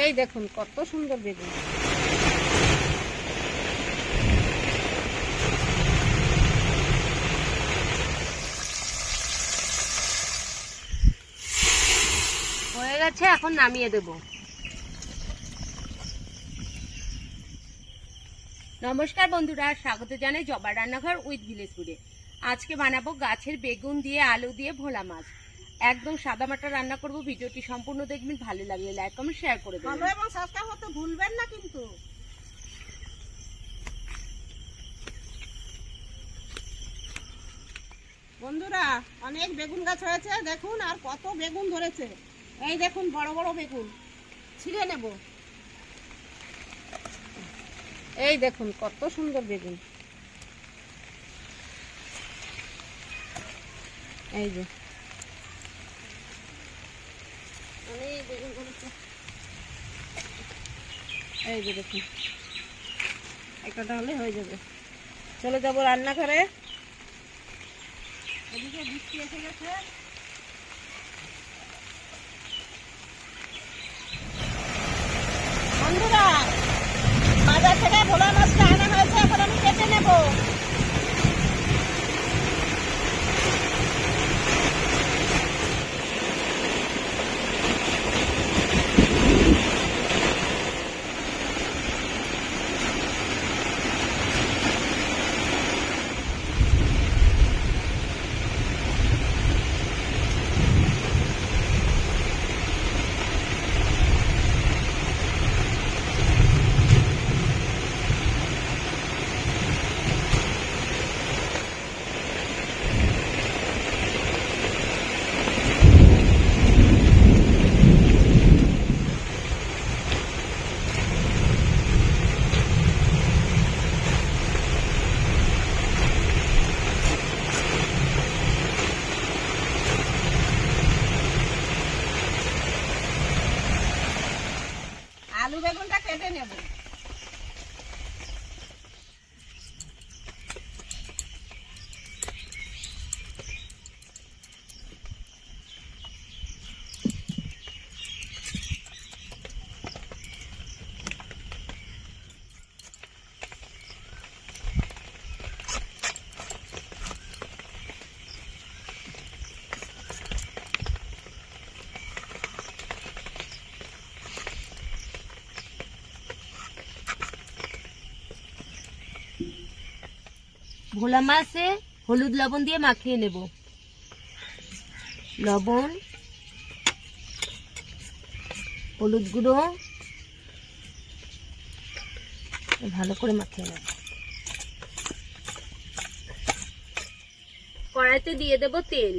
এই দেখুন, কত সুন্দর বেগুন। হয়ে গেছে, এখন নামিয়ে দেব। নমস্কার বন্ধুরা, স্বাগত জানাই জবা রান্নাঘর উইথ ভিলেজ ফুডে। আজকে বানাবো গাছের বেগুন দিয়ে, আলু দিয়ে ভোলা মাছ। একদম সাদা মাটা রান্না করব, ভিডিওটি সম্পূর্ণ দেখবেন, ভালো লাগলে লাইক কমেন্ট শেয়ার করে দেবেন। এবং সাবস্ক্রাইব করতে ভুলবেন না কিন্তু। বন্ধুরা, অনেক বেগুন গাছ হয়েছে, দেখুন আর কত বেগুন ধরেছে। এই দেখুন, বড় বড় বেগুন, ছিঁড়ে নেব। এই দেখুন, কত সুন্দর বেগুন। এই যে অনেক বেগুন ধরেছে এই যে দেখুন, একটা হলে হয়ে যাবে। চলে যাব রান্নাঘরে। এদিকে বৃষ্টি এসে গেছে। বন্ধুরা, বাজার থেকে ভোলা মাছটা আনা হয়েছে, এখন আমি কেটে নেব আলু বেগুনটা কেটে নেব। ভোলা মাছে হলুদ লবণ দিয়ে মাখিয়ে নেব। লবণ, হলুদ গুঁড়ো, ভালো করে মাখিয়ে নেব। কড়াইতে দিয়ে দেব তেল।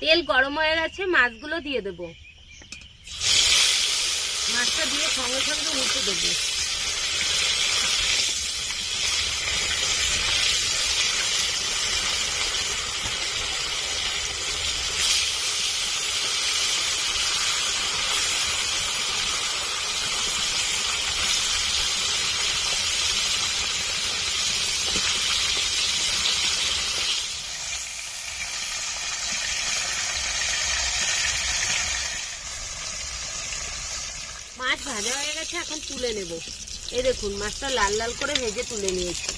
তেল গরম হয়ে গেছে, মাছগুলো দিয়ে দেবো। মাছটা দিয়ে সঙ্গে সঙ্গে উঠতে দেবো। মাছ ভাজা হয়ে গেছে, এখন তুলে নেব। এই দেখুন, মাছটা লাল লাল করে ভেজে তুলে নিয়েছি।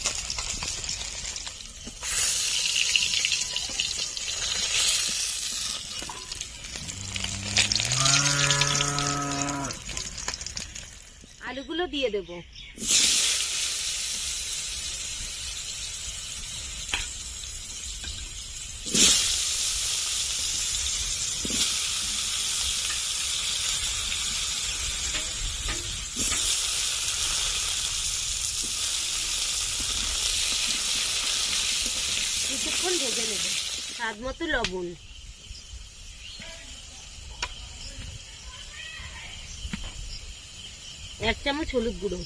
আলুগুলো দিয়ে দেব। কিছুক্ষণ ভেজে নেব। স্বাদ মতো লবণ। এক চামচ হলুদ গুঁড়ো।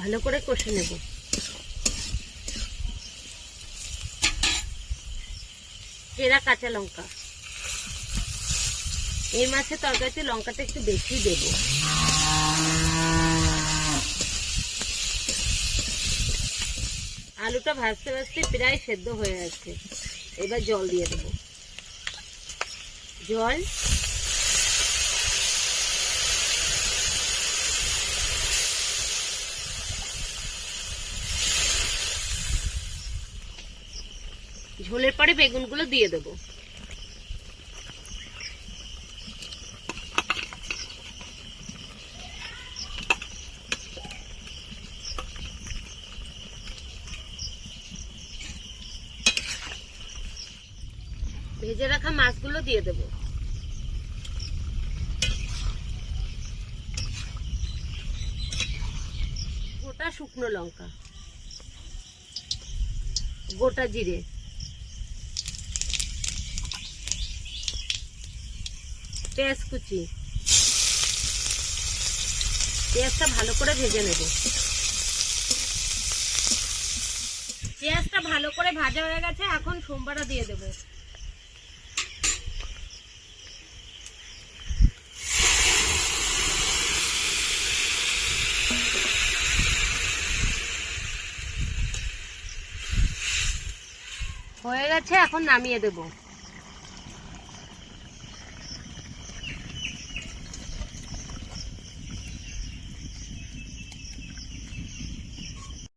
ভালো করে কষে নেব। চেরা কাঁচা লঙ্কা। এই মাছের তরকারিতে লঙ্কাটা একটু বেশি দেবো। আলুটা ভাজতে ভাজতে প্রায় সেদ্ধ হয়ে যাচ্ছে এবার জল দিয়ে দেব। জল। ঝোলের পরে বেগুনগুলো দিয়ে দেবো। ভেজে রাখা মাছগুলো দিয়ে দেবো। গোটা শুকনো লঙ্কা। গোটা জিরে। পেঁয়াজ কুচি পেঁয়াজটা ভালো করে ভেজে নেব। পেঁয়াজটা ভালো করে ভাজা হয়ে গেছে, এখন সোমবারটা দিয়ে দেবো। হয়ে গেছে এখন নামিয়ে দেবো।